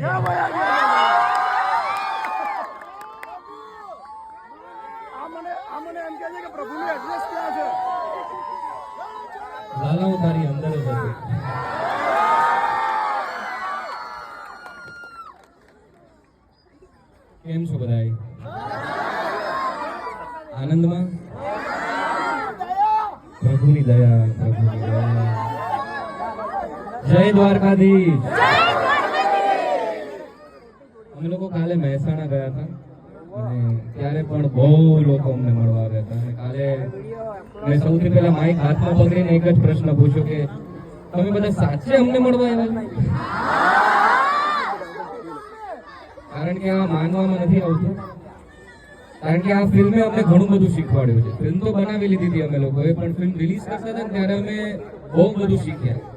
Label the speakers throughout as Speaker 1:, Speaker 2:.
Speaker 1: Yeah,
Speaker 2: boy, yeah, yeah. Oh! મને
Speaker 1: તારી અંદર કેમ છો બધાય? આનંદમાં? પ્રભુની દયા પ્રભુની દયા. જય દ્વારકાધીશ. અમે લોકો કાલે મહેસાણા ગયા હતા. ત્યારે પણ બહુ લોકો અમને મળવા આવ્યા હતા. અને કાલે મેં સૌથી પહેલા માઇક હાથમાં પકડીને એક જ પ્રશ્ન પૂછ્યો કે, તમે બધા સાચે અમને મળવા આવ્યા? કારણ કે આ માનવામાં નથી આવતું. કારણ કે આ ફિલ્મે અમને ઘણું બધું શીખવાડ્યું છે. ફિલ્મ તો બનાવી લીધી હતી અમે લોકોએ, પણ ફિલ્મ રિલીઝ કરતા હતા ત્યારે અમે બહુ બધું શીખ્યા.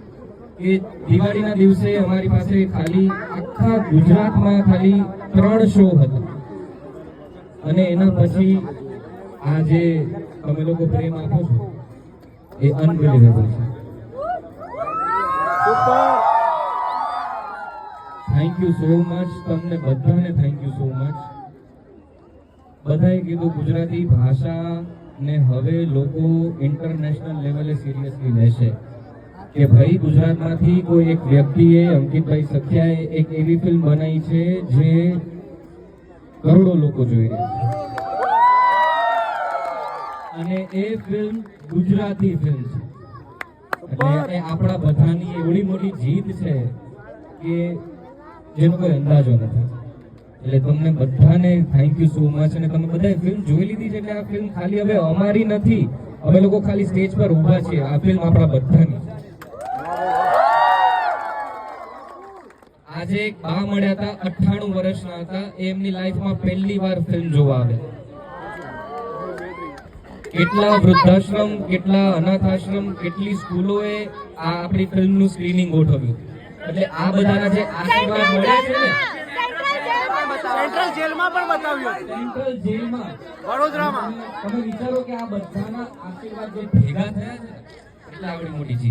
Speaker 1: કે દિવાળીના દિવસે અમારી પાસે ખાલી આખા ગુજરાતમાં ખાલી ત્રણ શો હતા. અને એના પછી આ જે તમે લોકો પ્રેમ આપો છો, એ અનબિલીવેબલ છે. થેન્ક યુ સો મચ તમને બધાને થેન્ક યુ સો મચ બધાએ કીધું ગુજરાતી ભાષા ને હવે લોકો ઇન્ટરનેશનલ લેવલે સિરિયસલી લેશે. કે ભાઈ ગુજરાતમાંથી કોઈ એક વ્યક્તિએ અંકિતભાઈ સખ્યાએ એક એવી ફિલ્મ બનાવી છે જે કરોડો લોકો જોઈ રહ્યા અને એ ફિલ્મ ગુજરાતી ફિલ્મ છે. એટલે આપણા બધાની એવડી મોટી જીત છે કે જેનો કોઈ અંદાજો નથી. એટલે તમને બધાને થેન્ક યુ સો મચ અને તમે બધાએ ફિલ્મ જોઈ લીધી છે એટલે આ ફિલ્મ ખાલી હવે અમારી નથી. અમે લોકો ખાલી સ્ટેજ પર ઊભા છીએ. આ ફિલ્મ આપણા બધાની છે. આજે એક બા મળ્યા હતા અઠ્ઠાણું વર્ષના હતા. એમની લાઈફમાં પહેલી વાર ફિલ્મ જોવા આવ્યા કેટલા વૃદ્ધાશ્રમ કેટલા અનાથ આશ્રમ કેટલી સ્કૂલોએ આ આપણી ફિલ્મનું સ્ક્રીનિંગ ગોઠવ્યું. એટલે આ બધાના જે આશીર્વાદ મળ્યા છે ને
Speaker 2: સેન્ટ્રલ જેલમાં પણ બતાવ્યું.
Speaker 1: સેન્ટ્રલ જેલમાં.
Speaker 2: વડોદરામાં.
Speaker 1: તમે વિચારો કે આ બધાના આશીર્વાદ જે ભેગા થયા છે ને એટલે આવડી મોટી જીત.